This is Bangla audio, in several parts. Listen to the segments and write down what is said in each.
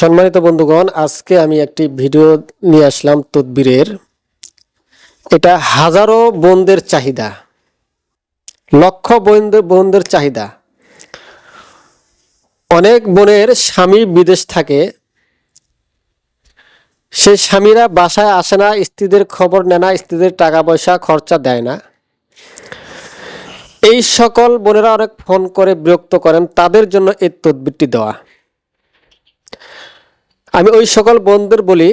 সম্মানিত বন্ধুগণ, আজকে আমি একটি ভিডিও নিয়ে আসলাম তদবিরের। এটা হাজারো বোনদের চাহিদা, লক্ষ বোনদের বোনদের চাহিদা। অনেক বোনের স্বামী বিদেশ থাকে সেই স্বামীরা বাসায় আসে না, স্ত্রীদের খবর নেয় না, স্ত্রীদের টাকা পয়সা খরচা দেয় না। এই সকল বোনেরা অনেক ফোন করে বিরক্ত করেন, তাদের জন্য এই তদবিরটি দেওয়া। আমি ওই সকল বন্ধুদের বলি,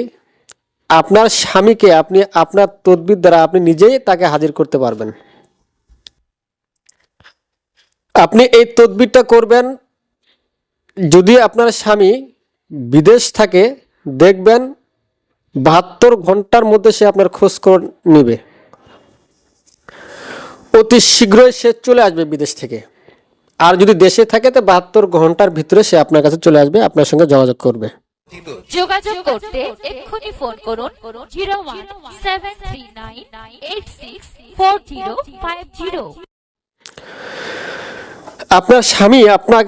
আপনার স্বামীকে আপনি আপনার তদবির দ্বারা আপনি নিজেই তাকে হাজির করতে পারবেন। আপনি এই তদবিরটা করবেন, যদি আপনার স্বামী বিদেশ থাকে, দেখবেন বাহাত্তর ঘণ্টার মধ্যে সে আপনার খোঁজ করে নেবে। অতি শীঘ্রই সে চলে আসবে বিদেশ থেকে। আর যদি দেশে থাকে, তো বাহাত্তর ঘণ্টার ভিতরে সে আপনার কাছে চলে আসবে, আপনার সঙ্গে যোগাযোগ করবে। যোগাযোগ করতে এক্ষুনি ফোন করুন zero one seven three nine eight six four zero five zero. আপনার স্বামী আপনার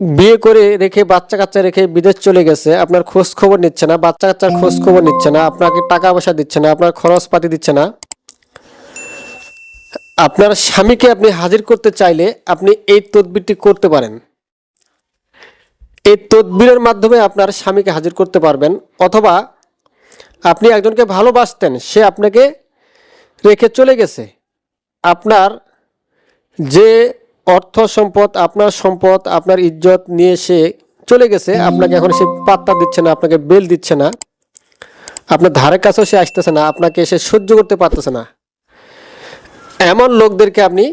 বিয়ে করে রেখে বাচ্চা কাচ্চা রেখে বিদেশ চলে গেছে আপনার খোঁজ খবর নিচ্ছে না বাচ্চা কাচ্চার খোঁজ খবর নিচ্ছে না আপনাকে টাকা পয়সা দিচ্ছে না আপনার খরচপাতি দিচ্ছে না। আপনার স্বামীকে আপনি হাজির করতে চাইলে আপনি এই তদবিরটি করতে পারেন। এই তদবিরের মাধ্যমে আপনার স্বামীকে হাজির করতে পারবেন, অথবা আপনি একজনকে ভালোবাসতেন, সে আপনাকে রেখে চলে গেছে। আপনার যে অর্থ সম্পদ, আপনার সম্পদ, আপনার ইজ্জত নিয়ে সে চলে গেছে, আপনাকে এখন সে পাত্তা দিচ্ছে না, আপনাকে বেল দিচ্ছে না। আপনার ধারে কাছেও সে আসতেছে না, আপনাকে সে সহ্য করতে পারতেছে না। এমন লোকদেরকে আপনি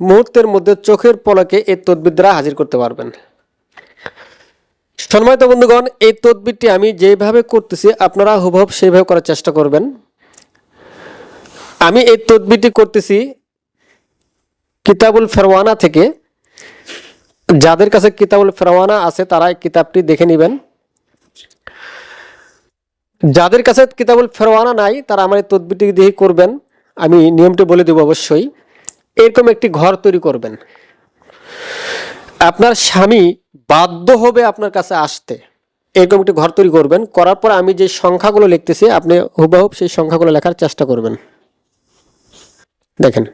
মুহূর্তের মধ্যে চোখের পলকে এই তদবির দ্বারা হাজির করতে পারবেন। সম্মানিত বন্ধুগণ, এই তদবিরটি আমি যেভাবে করতেছি, আপনারা হুবহুব সেইভাবে করার চেষ্টা করবেন। আমি এই তদবিরটি করতেছি কিতাবুল ফেরওয়ানা থেকে। যাদের কাছে কিতাবুল ফেরওয়ানা আছে, তারা এই কিতাবটি দেখে নেবেন। যাদের কাছে কিতাবুল ফেরওয়ানা নাই, তারা আমার এই তদবিরটি দিয়ে করবেন। আমি নিয়মটি বলে দেব অবশ্যই। এরকম একটি ঘর তৈরি করবেন। আপনার স্বামী বাধ্য হবে আপনার কাছে আসতে। এরকম একটি ঘর তৈরি করবেন। করার পর আমি যে সংখ্যাগুলো লিখতেছি, আপনি হুবাহুব সেই সংখ্যাগুলো লেখার চেষ্টা করবেন। দেখেন।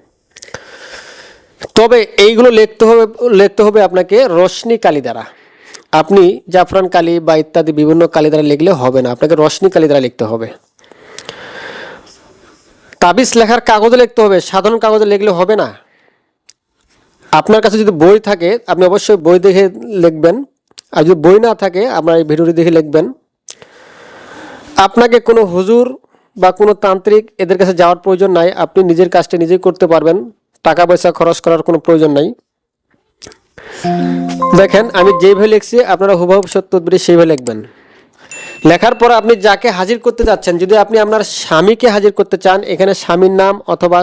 তবে এইগুলো লিখতে হবে লিখতে হবে আপনাকে রশ্মি কালি দ্বারা। আপনি জাফরান কালি বা ইত্যাদি বিভিন্ন কালি দ্বারা লিখলে হবে না। আপনাকে রশ্মি কালি দ্বারা লিখতে হবে। তাবিজ লেখার কাগজে লিখতে হবে। সাধারণ কাগজে লিখলে হবে না। আপনার কাছে যদি বই থাকে, আপনি অবশ্যই বই দেখে লিখবেন। আর যদি বই না থাকে আপনার এই ভিডিওটি দেখে লিখবেন। আপনাকে কোনো হুজুর বা কোনো তান্ত্রিক এদের কাছে যাওয়ার প্রয়োজন নাই। আপনি নিজের কাজটি নিজেই করতে পারবেন। টাকা পয়সা খরচ করার কোনো প্রয়োজন নাই। দেখেন, আমি যেভাবে লিখছি, আপনারা হুবহুব সত্য সেইভাবে লিখবেন। লেখার পর আপনি যাকে হাজির করতে যাচ্ছেন, যদি আপনি আপনার স্বামীকে হাজির করতে চান, এখানে স্বামীর নাম অথবা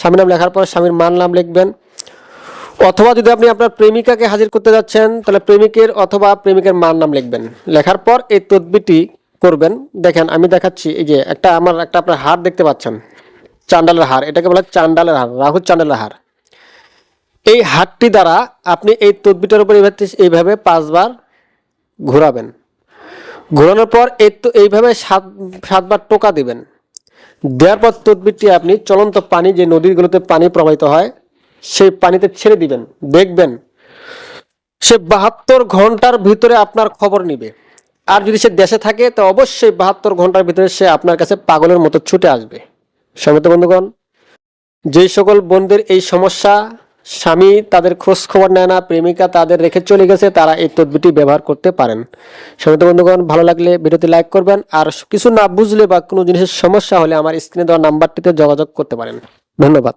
স্বামীর নাম লেখার পর স্বামীর মান নাম লিখবেন। অথবা যদি আপনি আপনার প্রেমিকাকে হাজির করতে যাচ্ছেন, তাহলে প্রেমিকের অথবা প্রেমিকের মার নাম লিখবেন। লেখার পর এই তদবিটি করবেন। দেখেন, আমি দেখাচ্ছি, এই যে একটা আমার, একটা আপনার হার দেখতে পাচ্ছেন। চান্ডালের হার, এটাকে বলা চান্ডালের হার, রাহুল চান্ডালের হার। এই হারটি দ্বারা আপনি এই তদবিটার উপর এইভাবে পাঁচবার ঘোরাবেন। ঘোরানোর পর এই তো, এইভাবে সাত, সাতবার টোকা দিবেন। দেওয়ার পর তদবিরটি আপনি চলন্ত পানি, যে নদীগুলোতে পানি প্রবাহিত হয় সেই পানিতে ছেড়ে দিবেন, দেখবেন সে বাহাত্তর ঘণ্টার ভিতরে আপনার খবর নিবে। আর যদি সে দেশে থাকে, তো অবশ্যই বাহাত্তর ঘণ্টার ভিতরে সে আপনার কাছে পাগলের মতো ছুটে আসবে। সমিত বন্ধুগণ যেই সকল বোনদের এই সমস্যা, স্বামী তাদের খোঁজ খবর নেয় না, প্রেমিকা তাদের রেখে চলে গেছে, তারা এই তদবিটি ব্যবহার করতে পারেন। সমিত বন্ধুগণ, ভালো লাগলে ভিডিওতে লাইক করবেন, আর কিছু না বুঝলে বা কোনো জিনিসের সমস্যা হলে আমার স্ক্রিনে দেওয়া নাম্বারটিতে যোগাযোগ করতে পারেন। ধন্যবাদ।